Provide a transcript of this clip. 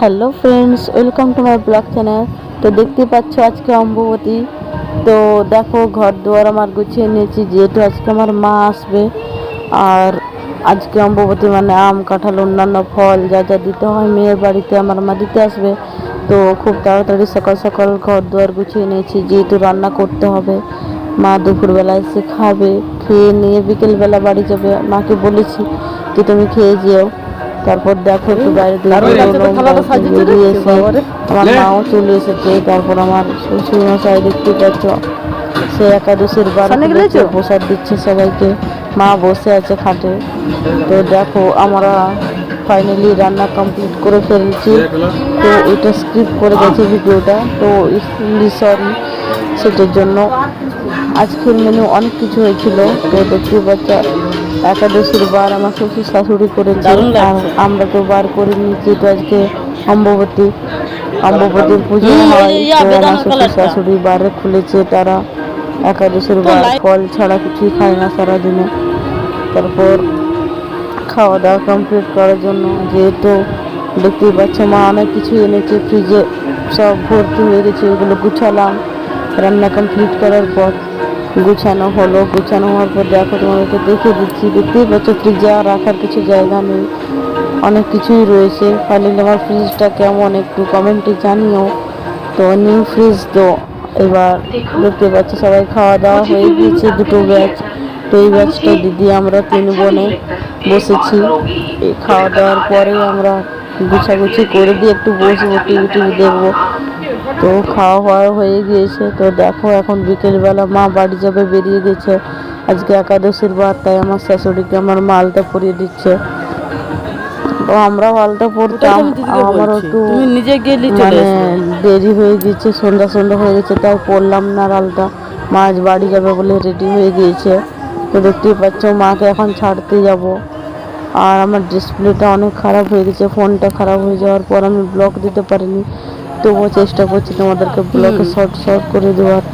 Hello friends welcome to my blog channel তো দেখতে পাচ্ছ আজকে অম্বুবতী। তো দেখো ঘর দুয়ার আমার গুছিয়ে নিয়েছি, যেহেতু আজকে আমার মা আসবে। আর আজকে অম্বুবতী মানে আম, কাঁঠাল, অন্যান্য ফল যা যা দিতে হয় মেয়ের বাড়িতে আমার মা দিতে আসবে। তো খুব তাড়াতাড়ি সকাল সকাল ঘর দুয়ার গুছিয়ে নিয়েছি, যেহেতু রান্না করতে হবে। মা দুপুরবেলা এসে খাবে, খেয়ে নিয়ে বিকেলবেলা বাড়ি যাবে। মাকে বলেছি যে তুমি খেয়ে যেও। তারপর দেখো একটু বাইরে আমার মাও চলে এসেছে তারপর আমার শ্বশুর মশাই দেখতে পাচ্ছ সে একাদশীর বার প্রসাদ দিচ্ছে সবাইকে মা বসে আছে খাটে। তো দেখো আমরা ফাইনালি রান্না কমপ্লিট করে ফেলছি। তো এটা স্ক্রিপ্ট করে গেছে ভিডিওটা। তো সরি সেটার জন্য আজকের মেনু অনেক কিছু হয়েছিল। তো দেখতে পাচ্ছ একাদশীর বার আমার শ্বশুর শাশুড়ি করেছে। আর আমরা তো বার করে নিয়েছি তো আজকে অম্ববতী। অম্ববতীর পুজো হয় আমার শ্বশুর শাশুড়ি বারে খুলেছে তারা একাদশীর বার ফল ছাড়া কিছুই খায় না সারাদিনে। তারপর খাওয়া দাওয়া কমপ্লিট করার জন্য যেহেতু দেখতেই পাচ্ছ মা অনেক কিছু এনেছে ফ্রিজে সব ভর্তি হয়ে গেছে ওগুলো গুছালাম। রান্না কমপ্লিট করার পর গুছানো হলো। গুছানো হওয়ার পর দেখো তোমাদেরকে দেখে দিচ্ছি দেখতেই পাচ্ছ ফ্রিজে আর রাখার কিছু জায়গা নেই। অনেক কিছুই রয়েছে। ফাইনালি আমার ফ্রিজটা কেমন একটু কমেন্টে জানিও। তো নিউ ফ্রিজ তো এবার দেখতে পাচ্ছ সবাই খাওয়া দাওয়া হয়ে গিয়েছে। দুটো ব্যাচ তো এই ব্যাচটা দিদি আমরা তিন বোনে বসেছি। এই খাওয়া দাওয়ার পরে আমরা গুছাগুছি করে দিয়ে একটু বসবো টিভি টিভি দেখব। তো খাওয়া দাওয়া হয়ে গিয়েছে। তো দেখো এখন বিকেলবেলা মা বাড়ি যাবে বেরিয়ে গেছে। আজকে একাদশীর বার তাই আমার শাশুড়িকে আমার মালটা পরিয়ে দিচ্ছে। তো আমরাও আলতা পরতাম আমারও একটু নিজে গেলি মানে দেরি হয়ে গেছে সন্ধ্যা সন্ধ্যা হয়ে গেছে তাই পড়লাম না আলতা মা আজ বাড়ি যাবে বলে রেডি হয়ে গিয়েছে। তো দেখতেই পাচ্ছ মাকে এখন ছাড়তে যাব। আর আমার ডিসপ্লেটা অনেক খারাপ হয়ে গেছে ফোনটা খারাপ হয়ে যাওয়ার পর আমি ব্লক দিতে পারিনি। তবুও চেষ্টা করছি তোমাদেরকে ব্লগে শর্ট শর্ট করে দেওয়ার।